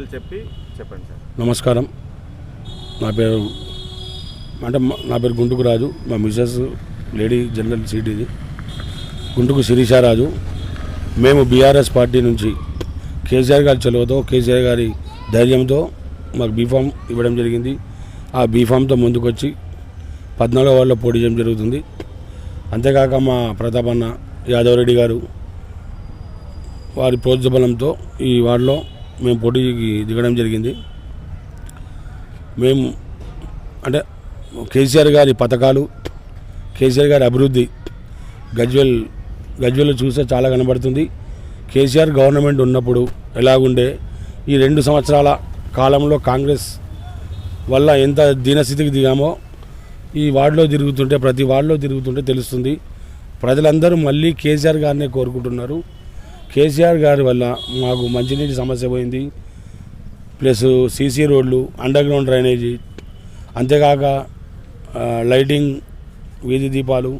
Detail చెప్పి చెప్పండి sir. నమస్కారం. నా పేరు అంటే నా పేరు గుంటుకు రాజు. మా మిసెస్ లేడీ జనరల్ సీట్ ఇది. గుంటుకు శిరీషారాజు. మేము బీఆర్ఎస్ పార్టీ నుంచి కేసీఆర్ గారి చొలవతో కేసీఆర్ గారి ధైర్యంతో మాకు బీఫామ్ ఇవ్వడం జరిగింది. ఆ బీఫామ్తో ముందుకొచ్చి పద్నాలుగో వాళ్ళ పోటీ చేయడం జరుగుతుంది. అంతేకాక మా ప్రతాపన్న యాదవ్ రెడ్డి గారు వారి ప్రోత్సాహబలంతో ఈ వార్డులో మేము పోటీకి దిగడం జరిగింది. మేము అంటే కేసీఆర్ గారి పథకాలు కేసీఆర్ గారి అభివృద్ధి గజ్వెల్ గజ్వెల్లో చూస్తే చాలా కనబడుతుంది. కేసీఆర్ గవర్నమెంట్ ఉన్నప్పుడు ఎలాగుండే ఈ రెండు సంవత్సరాల కాలంలో కాంగ్రెస్ వల్ల ఎంత దీనస్థితికి దిగామో ఈ వార్డులో తిరుగుతుంటే ప్రతి వార్డులో తిరుగుతుంటే తెలుస్తుంది. ప్రజలందరూ మళ్ళీ కేసీఆర్ గారినే కోరుకుంటున్నారు. కేసీఆర్ గారి వల్ల మాకు మంచినీటి సమస్య పోయింది. ప్లస్ సీసీ రోడ్లు అండర్ గ్రౌండ్ డ్రైనేజీ అంతేకాక లైటింగ్ వీధి దీపాలు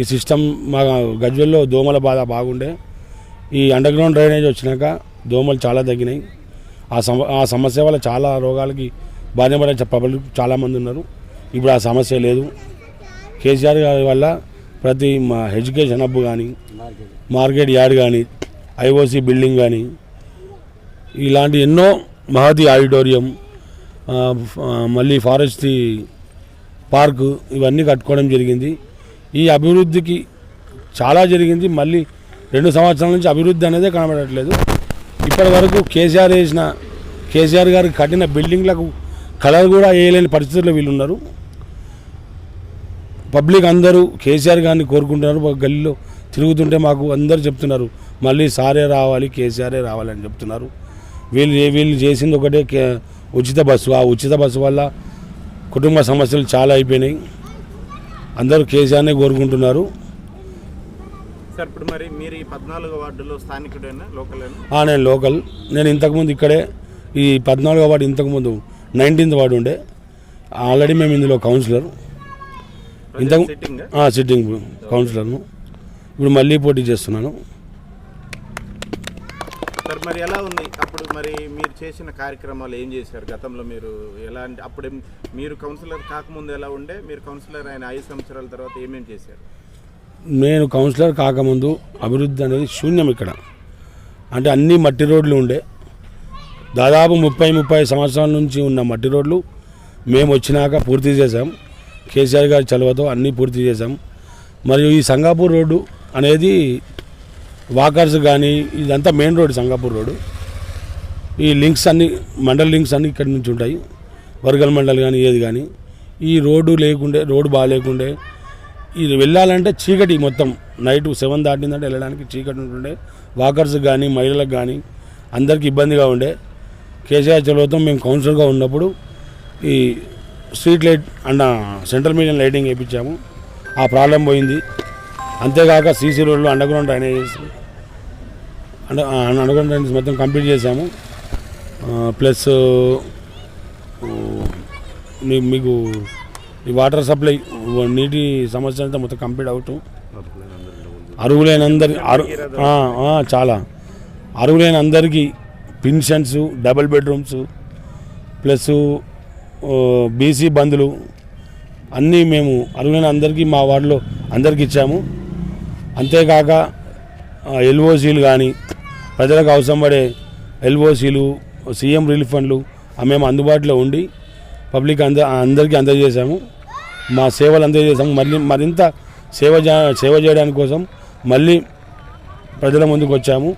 ఈ సిస్టమ్ మా గజ్వెల్లో దోమల బాధ బాగుండే. ఈ అండర్ గ్రౌండ్ డ్రైనేజ్ వచ్చినాక దోమలు చాలా తగ్గినాయి. ఆ సమ ఆ సమస్య వల్ల చాలా రోగాలకి బాధ్యపడే పబ్లిక్ చాలామంది ఉన్నారు. ఇప్పుడు ఆ సమస్య లేదు. కేసీఆర్ గారి వల్ల ప్రతి మా ఎడ్యుకేషన్ హబ్ కానీ మార్కెట్ యార్డ్ కానీ ఐఓసి బిల్డింగ్ కానీ ఇలాంటి ఎన్నో మహతి ఆడిటోరియం మళ్ళీ ఫారెస్ట్ పార్కు ఇవన్నీ కట్టుకోవడం జరిగింది. ఈ అభివృద్ధికి చాలా జరిగింది. మళ్ళీ రెండు సంవత్సరాల నుంచి అభివృద్ధి అనేది కనబడట్లేదు. ఇప్పటి వరకు కేసీఆర్ వేసిన కేసీఆర్ గారికి కట్టిన బిల్డింగ్లకు కలర్ కూడా వేయలేని పరిస్థితుల్లో వీళ్ళు ఉన్నారు పబ్లిక్ అందరూ కేసీఆర్ గారిని కోరుకుంటున్నారు. గల్లీలో తిరుగుతుంటే మాకు అందరు చెప్తున్నారు మళ్ళీ సారే రావాలి కేసీఆరే రావాలని చెప్తున్నారు. వీళ్ళు వీళ్ళు చేసింది ఒకటే ఉచిత బస్సు. ఆ ఉచిత బస్సు వల్ల కుటుంబ సమస్యలు చాలా అయిపోయినాయి. అందరూ కేసీఆర్నే కోరుకుంటున్నారు. సార్ ఇప్పుడు మరి మీరు ఈ పద్నాలుగో వార్డులో స్థానికుడైనా? లోకలేనా? ఆ, నేను లోకల్. నేను ఇంతకుముందు ఇక్కడే ఈ పద్నాలుగో వార్డు ఇంతకుముందు నైన్టీన్త్ వార్డు ఉండే. ఆల్రెడీ మేము ఇందులో కౌన్సిలర్. ఇంతకు సిట్టింగ్ కౌన్సిలర్ను. ఇప్పుడు మళ్ళీ పోటీ చేస్తున్నాను. సార్ మరి ఎలా ఉంది? అప్పుడు మరి మీరు చేసిన కార్యక్రమాలు ఏం చేశారు? గతంలో మీరు ఎలాంటి అప్పుడు మీరు కౌన్సిలర్ కాకముందు ఎలా ఉండే? మీరు కౌన్సిలర్ అయిన ఐదు సంవత్సరాల తర్వాత ఏమేమి చేశారు? నేను కౌన్సిలర్ కాకముందు అభివృద్ధి అనేది శూన్యం ఇక్కడ. అంటే అన్ని మట్టి రోడ్లు ఉండే. దాదాపు ముప్పై ముప్పై సంవత్సరాల నుంచి ఉన్న మట్టి రోడ్లు మేము వచ్చినాక పూర్తి చేశాం. కేసీఆర్ గారి చలవతో అన్నీ పూర్తి చేశాం. మరియు ఈ సంగాపూర్ రోడ్డు అనేది వాకర్స్ కానీ ఇదంతా మెయిన్ రోడ్ సంగాపూర్ రోడ్డు ఈ లింక్స్ అన్ని మండల్ లింక్స్ అన్ని ఇక్కడి నుంచి ఉంటాయి. వర్గల్ మండల్ కానీ ఏది కానీ ఈ రోడ్డు లేకుండే రోడ్డు బాగాలేకుండే ఇది వెళ్ళాలంటే చీకటి మొత్తం. నైట్ సెవెన్ దాటిందంటే వెళ్ళడానికి చీకటి ఉంటుండే. వాకర్స్ కానీ మహిళలకు కానీ అందరికీ ఇబ్బందిగా ఉండే. కేసీఆర్ చలవతో మేము కౌన్సిలర్గా ఉన్నప్పుడు ఈ స్ట్రీట్ లైట్ అన్న సెంట్రల్ మీడియం లైటింగ్ వేయించాము ఆ ప్రాబ్లం పోయింది. అంతేకాక సీసీ రోడ్లో underground drainages and underground drainage మొత్తం కంప్లీట్ చేశాము. ప్లస్ మీ- మీకు ఈ వాటర్ సప్లై నీటి సమస్య అంతా మొత్తం కంప్లీట్ అవటం అరువులైన అందరి చాలా. అరువులైన అందరికీ pensions double bedrooms plus BC బంధులు అన్నీ మేము అరువులైన అందరికీ మా వార్డులో అందరికీ ఇచ్చాము. అంతేకాక ఎల్ఓసీలు కానీ ప్రజలకు అవసరం పడే ఎల్ఓసీలు సీఎం రిలీఫ్ ఫండ్లు మేము అందుబాటులో ఉండి పబ్లిక్ అంద అందరికీ అందజేశాము. మా సేవలు అందజేసాము మళ్ళీ మరింత సేవ సేవ చేయడానికి కోసం మళ్ళీ ప్రజల ముందుకు వచ్చాము.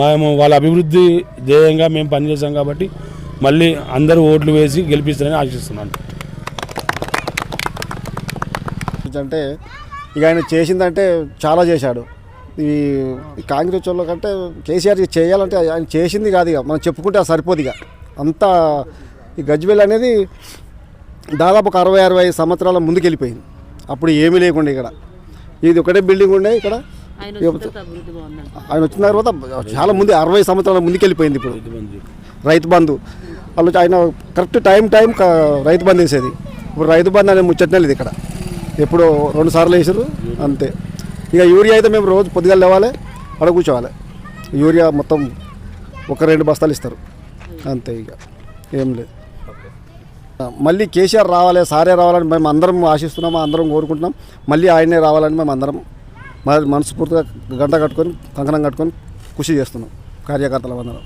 మేము వాళ్ళ అభివృద్ధి ధ్యేయంగా మేము పనిచేసాం కాబట్టి మళ్ళీ అందరూ ఓట్లు వేసి గెలిపిస్తారని ఆశిస్తున్నాను. అంటే ఇక ఆయన చేసిందంటే చాలా చేశాడు. ఈ కాంగ్రెస్ వాళ్ళ కంటే కేసీఆర్ చేయాలంటే ఆయన చేసింది కాదు ఇక. మనం చెప్పుకుంటే సరిపోదు ఇక. అంతా ఈ గజ్వేల్ అనేది దాదాపు ఒక అరవై అరవై సంవత్సరాల ముందుకు వెళ్ళిపోయింది అప్పుడు ఏమీ లేకుండా ఇక్కడ. ఇది ఒకటే బిల్డింగ్ ఉండే ఇక్కడ. ఆయన వచ్చిన తర్వాత చాలా ముందు అరవై సంవత్సరాల ముందుకు వెళ్ళిపోయింది ఇప్పుడు. రైతు బంధు. వాళ్ళు ఆయన correct time time Rythu Bandhu వేసేది. ఇప్పుడు రైతు బంధు అనే ముచ్చటనే లేదు ఇక్కడ. ఎప్పుడో రెండు సార్లు వేసారు అంతే. ఇక యూరియా అయితే మేము రోజు పొద్దుగా లేవాలి అక్కడ కూర్చోవాలి. యూరియా మొత్తం ఒక రెండు బస్తాలు ఇస్తారు. అంతే ఇక. ఏం లేదు. మళ్ళీ కేసీఆర్ రావాలి సారే రావాలని మేము అందరం ఆశిస్తున్నాము అందరం కోరుకుంటున్నాం. మళ్ళీ ఆయనే రావాలని మేము అందరం మనస్ఫూర్తిగా గంట కట్టుకొని కంకణం కట్టుకొని కృషి చేస్తున్నాం కార్యకర్తలు అందరం